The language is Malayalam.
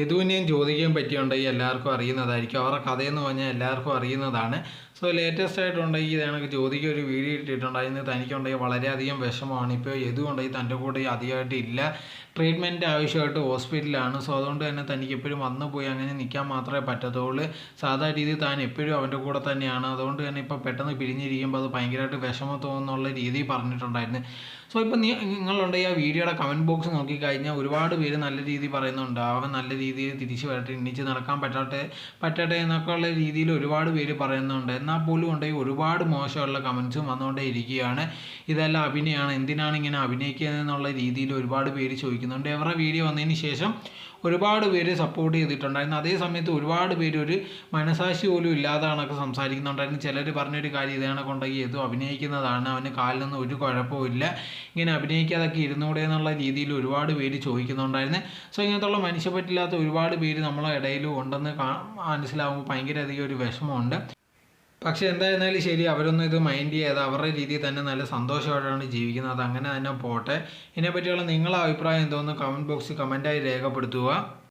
യദുവിനെയും ചോദിക്കാൻ പറ്റിയുണ്ടെങ്കിൽ എല്ലാവർക്കും അറിയുന്നതായിരിക്കും. അവരുടെ കഥയെന്ന് പറഞ്ഞാൽ എല്ലാവർക്കും അറിയുന്നതാണ്. സോ ലേറ്റസ്റ്റ് ആയിട്ടുണ്ടെങ്കിൽ ഇതാണെങ്കിൽ ജ്യോതിക്ക് ഒരു വീഡിയോ ഇട്ടിട്ടുണ്ട്. അതിന് തനിക്കുണ്ടെങ്കിൽ വളരെയധികം വിഷമമാണ്. ഇപ്പോൾ യദു ഉണ്ടെങ്കിൽ തന്റെ കൂടെ അധികമായിട്ട് ഇല്ല. ട്രീറ്റ്മെന്റ് ആവശ്യമായിട്ട് ഹോസ്പിറ്റലിലാണ്. സോ അതുകൊണ്ട് തന്നെ തനിക്ക് എപ്പോഴും വന്നു പോയി അങ്ങനെ നിൽക്കാൻ മാത്രമേ പറ്റത്തുള്ളൂ. സാധാ രീതിയിൽ താൻ എപ്പോഴും അവന്റെ കൂടെ തന്നെയാണ്. അതുകൊണ്ട് തന്നെ ഇപ്പോൾ പെട്ടെന്ന് പിരിഞ്ഞിരിക്കുമ്പോൾ അത് ഭയങ്കരമായിട്ട് വിഷമം തോന്നുന്നുള്ള രീതിയിൽ പറഞ്ഞിട്ടുണ്ടായിരുന്നു. സോ ഇപ്പോൾ നീ നിങ്ങളുണ്ടെങ്കിൽ ആ വീഡിയോയുടെ കമന്റ് ബോക്സ് നോക്കിക്കഴിഞ്ഞാൽ ഒരുപാട് പേര് നല്ല രീതിയിൽ പറയുന്നുണ്ട്. അവൻ നല്ല രീതിയിൽ തിരിച്ചു വരട്ടെ എണീച്ച് നടക്കാൻ പറ്റാട്ടെ പറ്റട്ടെ എന്നൊക്കെ ഉള്ള രീതിയിൽ ഒരുപാട് പേര് പറയുന്നുണ്ട്. എന്നാൽ പോലും ഉണ്ടെങ്കിൽ ഒരുപാട് മോശമുള്ള കമൻസും വന്നുകൊണ്ടേ ഇരിക്കുകയാണ്. ഇതെല്ലാം അഭിനയമാണ് എന്തിനാണ് ഇങ്ങനെ അഭിനയിക്കുന്നത് എന്നുള്ള രീതിയിൽ ഒരുപാട് പേര് ചോദിക്കുന്നുണ്ട്. അവരുടെ വീഡിയോ വന്നതിന് ശേഷം ഒരുപാട് പേര് സപ്പോർട്ട് ചെയ്തിട്ടുണ്ടായിരുന്നു. അതേ സമയത്ത് ഒരുപാട് പേര് ഒരു മനസാക്ഷി പോലും ഇല്ലാതാണൊക്കെ സംസാരിക്കുന്നുണ്ടായിരുന്നു. ചിലർ പറഞ്ഞൊരു കാര്യം ഇതാണ് കൊണ്ടെങ്കിൽ ഏതോ അഭിനയിക്കുന്നതാണ് അവന് കാലിലൊന്നും ഒരു കുഴപ്പമില്ല ഇങ്ങനെ അഭിനയിക്കാതൊക്കെ ഇരുന്നൂടെ എന്നുള്ള രീതിയിൽ ഒരുപാട് പേര് ചോദിക്കുന്നുണ്ടായിരുന്നു. സോ ഇങ്ങനത്തുള്ള മനുഷ്യപ്പറ്റില്ലാത്ത ഒരുപാട് പേര് നമ്മളെ ഇടയിലും ഉണ്ടെന്ന് മനസ്സിലാവുമ്പോൾ ഭയങ്കരധികം ഒരു വിഷമമുണ്ട്. പക്ഷേ എന്തായിരുന്നാലും ശരി അവരൊന്നും ഇത് മൈൻഡ് ചെയ്യാതെ അവരുടെ രീതിയിൽ തന്നെ നല്ല സന്തോഷമായിട്ടാണ് ജീവിക്കുന്നത്. അങ്ങനെ തന്നെ പോട്ടെ. ഇതിനെപ്പറ്റിയുള്ള നിങ്ങളുടെ അഭിപ്രായം എന്തോന്ന് കമന്റ് ബോക്സിൽ കമന്റായി രേഖപ്പെടുത്തുക.